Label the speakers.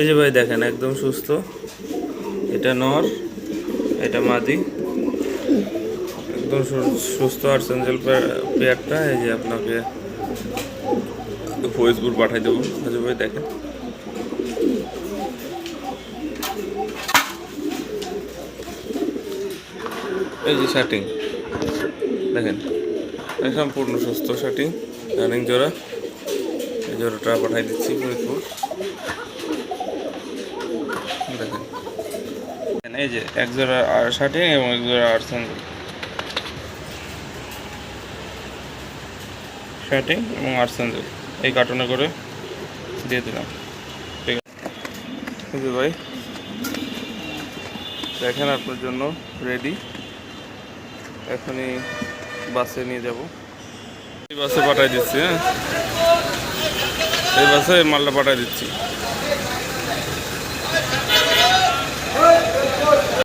Speaker 1: এই যে ভাই দেখেন, একদম সুস্থ। এটা নর, এটা মাদি। একদম সুস্থ আর্সেঞ্জেল পেয়ারটা, এই যে আপনাকে ফয়েজপুর পাঠাই দেবো। হাজু ভাই দেখেন। এই যে শার্টিং দেখেন, এই সম্পূর্ণ সুস্থ শার্টিং রানিং জোড়া। এই জোড়াটা পাঠাই দিচ্ছি ফরিদপুর দেখেন। এই যে, এক জোড়া শার্টিং এবং এক জোড়া আর্সেন শার্টিং এবং আর্সেন এই কার্টুনে করে দিয়ে দিলাম। ঠিক আছে। ভাই, দেখেন আপনার জন্য রেডি এখনই বাসে নিয়ে যাব। এই বাসে পাঠাই দিচ্ছি হ্যাঁ। এই বাসে মালটা পাঠাই দিচ্ছি।